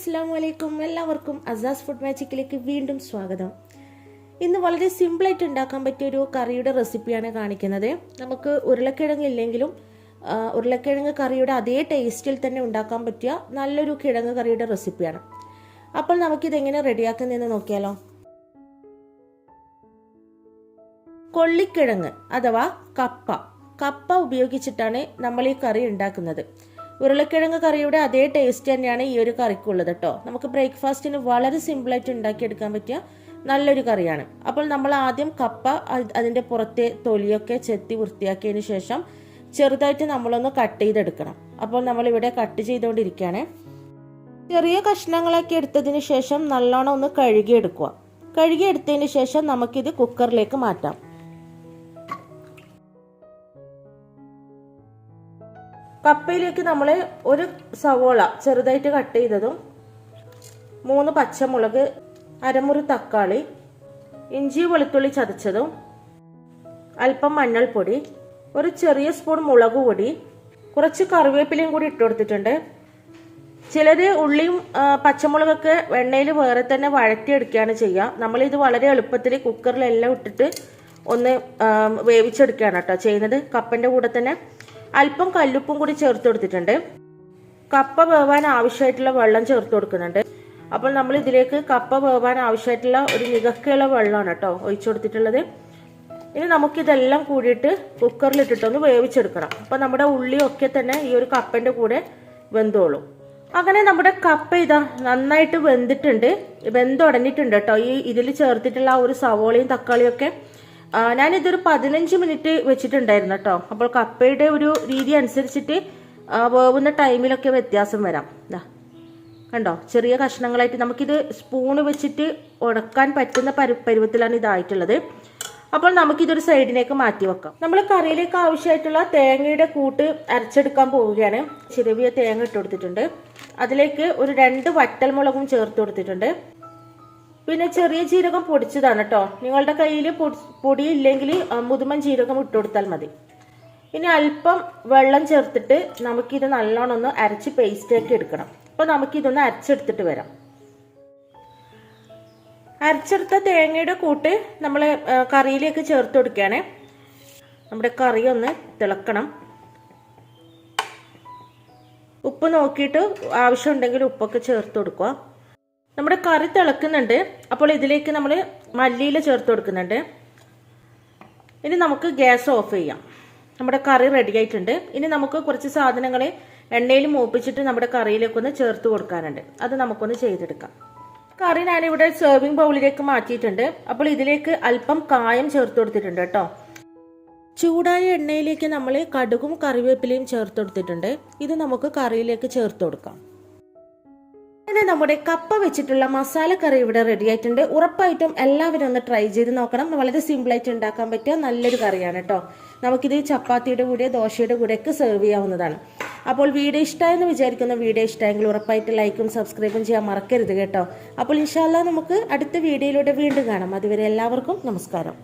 അസ്സലാമു അലൈക്കും എല്ലാവർക്കും അസാസ് ഫുഡ് മാജിക്കിലേക്ക് വീണ്ടും സ്വാഗതം. ഇന്ന് വളരെ സിമ്പിളായിട്ട് ഉണ്ടാക്കാൻ പറ്റിയ ഒരു കറിയുടെ റെസിപ്പിയാണ് കാണിക്കുന്നത്. നമുക്ക് ഉരുളക്കിഴങ്ങ് ഇല്ലെങ്കിലും ഉരുളക്കിഴങ്ങ് കറിയുടെ അതേ ടേസ്റ്റിൽ തന്നെ ഉണ്ടാക്കാൻ പറ്റിയ നല്ലൊരു കിഴങ്ങ് കറിയുടെ റെസിപ്പിയാണ്. അപ്പോൾ നമുക്കിതെങ്ങനെ റെഡിയാക്കുന്നതെന്ന് നോക്കിയാലോ. കൊള്ളിക്കിഴങ്ങ് അഥവാ കപ്പ. കപ്പ ഉപയോഗിച്ചിട്ടാണ് നമ്മൾ ഈ കറി ഉണ്ടാക്കുന്നത്. ഉരുളക്കിഴങ്ങ് കറിയുടെ അതേ ടേസ്റ്റ് തന്നെയാണ് ഈ ഒരു കറിക്കുള്ളത് കേട്ടോ നമുക്ക് ബ്രേക്ക്ഫാസ്റ്റിന് വളരെ സിമ്പിളായിട്ട് ഉണ്ടാക്കിയെടുക്കാൻ പറ്റിയ നല്ലൊരു കറിയാണ്. അപ്പോൾ നമ്മൾ ആദ്യം കപ്പ അത് അതിന്റെ പുറത്തെ തൊലിയൊക്കെ ചെത്തി വൃത്തിയാക്കിയതിന് ശേഷം ചെറുതായിട്ട് നമ്മളൊന്ന് കട്ട് ചെയ്തെടുക്കണം. അപ്പോൾ നമ്മളിവിടെ കട്ട് ചെയ്തുകൊണ്ടിരിക്കുകയാണ്. ചെറിയ കഷ്ണങ്ങളൊക്കെ എടുത്തതിന് ശേഷം നല്ലോണം ഒന്ന് കഴുകിയെടുക്കുക. കഴുകിയെടുത്തതിന് ശേഷം നമുക്കിത് കുക്കറിലേക്ക് മാറ്റാം. കപ്പയിലേക്ക് നമ്മൾ ഒരു സവോള ചെറുതായിട്ട് കട്ട് ചെയ്തതും മൂന്ന് പച്ചമുളക് അരമുറി തക്കാളി ഇഞ്ചി വെളുത്തുള്ളി ചതച്ചതും അല്പം മഞ്ഞൾപ്പൊടി ഒരു ചെറിയ സ്പൂൺ മുളക് പൊടി കുറച്ച് കറിവേപ്പിലയും കൂടി ഇട്ട് കൊടുത്തിട്ടുണ്ട്. ചിലര് ഉള്ളിയും പച്ചമുളകൊക്കെ വെണ്ണയിൽ വേറെ തന്നെ വഴറ്റിയെടുക്കുകയാണ് ചെയ്യുക. നമ്മളിത് വളരെ എളുപ്പത്തിൽ കുക്കറിലെല്ലാം ഇട്ടിട്ട് ഒന്ന് വേവിച്ചെടുക്കുകയാണ് കേട്ടോ ചെയ്യുന്നത്. കപ്പന്റെ കൂടെ തന്നെ അല്പം കല്ലുപ്പും കൂടി ചേർത്ത് കൊടുത്തിട്ടുണ്ട്. കപ്പ വേവാൻ ആവശ്യമായിട്ടുള്ള വെള്ളം ചേർത്ത് കൊടുക്കുന്നുണ്ട്. അപ്പോൾ നമ്മൾ ഇതിലേക്ക് കപ്പ വേവാൻ ആവശ്യമായിട്ടുള്ള ഒരു നികക്കയുള്ള വെള്ളമാണ് കേട്ടോ ഒഴിച്ചു കൊടുത്തിട്ടുള്ളത്. ഇനി നമുക്കിതെല്ലാം കൂടിയിട്ട് കുക്കറിൽ ഇട്ടിട്ടൊന്ന് വേവിച്ചെടുക്കണം. അപ്പോൾ നമ്മുടെ ഉള്ളിയൊക്കെ തന്നെ ഈ ഒരു കപ്പന്റെ കൂടെ വെന്തോളും. അങ്ങനെ നമ്മുടെ കപ്പ ഇതാ നന്നായിട്ട് വെന്തിട്ടുണ്ട്. വെന്തുടഞ്ഞിട്ടുണ്ട് കേട്ടോ. ഈ ഇതിൽ ചേർത്തിട്ടുള്ള ആ ഒരു സവോളയും തക്കാളിയും ഒക്കെ ഞാനിതൊരു പതിനഞ്ച് മിനിറ്റ് വെച്ചിട്ടുണ്ടായിരുന്നു കേട്ടോ. അപ്പോൾ കപ്പയുടെ ഒരു രീതി അനുസരിച്ചിട്ട് വേവുന്ന ടൈമിലൊക്കെ വ്യത്യാസം വരാം. ഇതാ കണ്ടോ? ചെറിയ കഷ്ണങ്ങളായിട്ട് നമുക്കിത് സ്പൂണ് വെച്ചിട്ട് ഉടക്കാൻ പറ്റുന്ന പരു പരുവത്തിലാണ് ഇതായിട്ടുള്ളത്. അപ്പോൾ നമുക്കിതൊരു സൈഡിലേക്ക് മാറ്റി വെക്കാം. നമ്മൾ കറിയിലേക്ക് ആവശ്യമായിട്ടുള്ള തേങ്ങയുടെ കൂട്ട് അരച്ചെടുക്കാൻ പോവുകയാണ്. ചെറിയ തേങ്ങ ഇട്ട് കൊടുത്തിട്ടുണ്ട്. അതിലേക്ക് ഒരു രണ്ട് വറ്റൽമുളകും ചേർത്ത് കൊടുത്തിട്ടുണ്ട്. പിന്നെ ചെറിയ ജീരകം പൊടിച്ചതാണ് കേട്ടോ നിങ്ങളുടെ കയ്യിൽ പൊടി ഇല്ലെങ്കിൽ മുതുമൻ ജീരകം ഇട്ട് കൊടുത്താൽ മതി. ഇനി അല്പം വെള്ളം ചേർത്തിട്ട് നമുക്കിത് നല്ലോണം ഒന്ന് അരച്ച് പേസ്റ്റ് ആക്കി എടുക്കണം. അപ്പോൾ നമുക്കിതൊന്ന് അരച്ചെടുത്തിട്ട് വരാം. അരച്ചെടുത്ത തേങ്ങയുടെ കൂട്ട് നമ്മൾ കറിയിലേക്ക് ചേർത്ത് കൊടുക്കുകയാണ്. നമ്മുടെ കറി ഒന്ന് തിളക്കണം. ഉപ്പ് നോക്കിയിട്ട് ആവശ്യമുണ്ടെങ്കിൽ ഉപ്പൊക്കെ ചേർത്ത് കൊടുക്കുക. നമ്മുടെ കറി തിളക്കുന്നുണ്ട്. അപ്പോൾ ഇതിലേക്ക് നമ്മൾ മല്ലിയില ചേർത്ത് കൊടുക്കുന്നുണ്ട്. ഇനി നമുക്ക് ഗ്യാസ് ഓഫ് ചെയ്യാം. നമ്മുടെ കറി റെഡി ആയിട്ടുണ്ട്. ഇനി നമുക്ക് കുറച്ച് സാധനങ്ങൾ എണ്ണയിൽ മൂപ്പിച്ചിട്ട് നമ്മുടെ കറിയിലേക്ക് ഒന്ന് ചേർത്ത് കൊടുക്കാനുണ്ട്. അത് നമുക്കൊന്ന് ചെയ്തെടുക്കാം. കറി ഞാനിവിടെ സെർവിങ് ബൗളിലേക്ക് മാറ്റിയിട്ടുണ്ട്. അപ്പോൾ ഇതിലേക്ക് അല്പം കായം ചേർത്ത് കൊടുത്തിട്ടുണ്ട് കേട്ടോ. ചൂടായ എണ്ണയിലേക്ക് നമ്മൾ കടുകും കറിവേപ്പിലയും ചേർത്ത് കൊടുത്തിട്ടുണ്ട്. ഇത് നമുക്ക് കറിയിലേക്ക് ചേർത്ത് കൊടുക്കാം. അങ്ങനെ നമ്മുടെ കപ്പ വെച്ചിട്ടുള്ള മസാല കറി ഇവിടെ റെഡി ആയിട്ടുണ്ട്. ഉറപ്പായിട്ടും എല്ലാവരും ഒന്ന് ട്രൈ ചെയ്ത് നോക്കണം. വളരെ സിമ്പിൾ ആയിട്ട് ഉണ്ടാക്കാൻ പറ്റിയ നല്ലൊരു കറിയാണ് കേട്ടോ. നമുക്കിത് ചപ്പാത്തിയുടെ കൂടെ ദോശയുടെ കൂടെയൊക്കെ സെർവ് ചെയ്യാവുന്നതാണ്. അപ്പോൾ വീഡിയോ ഇഷ്ടമായെന്ന് വിചാരിക്കുന്ന വീഡിയോ ഇഷ്ടമെങ്കിൽ ഉറപ്പായിട്ട് ലൈക്കും സബ്സ്ക്രൈബും ചെയ്യാൻ മറക്കരുത് കേട്ടോ. അപ്പോൾ ഇൻഷാല്ല നമുക്ക് അടുത്ത വീഡിയോയിലൂടെ വീണ്ടും കാണാം. അതുവരെ എല്ലാവർക്കും നമസ്കാരം.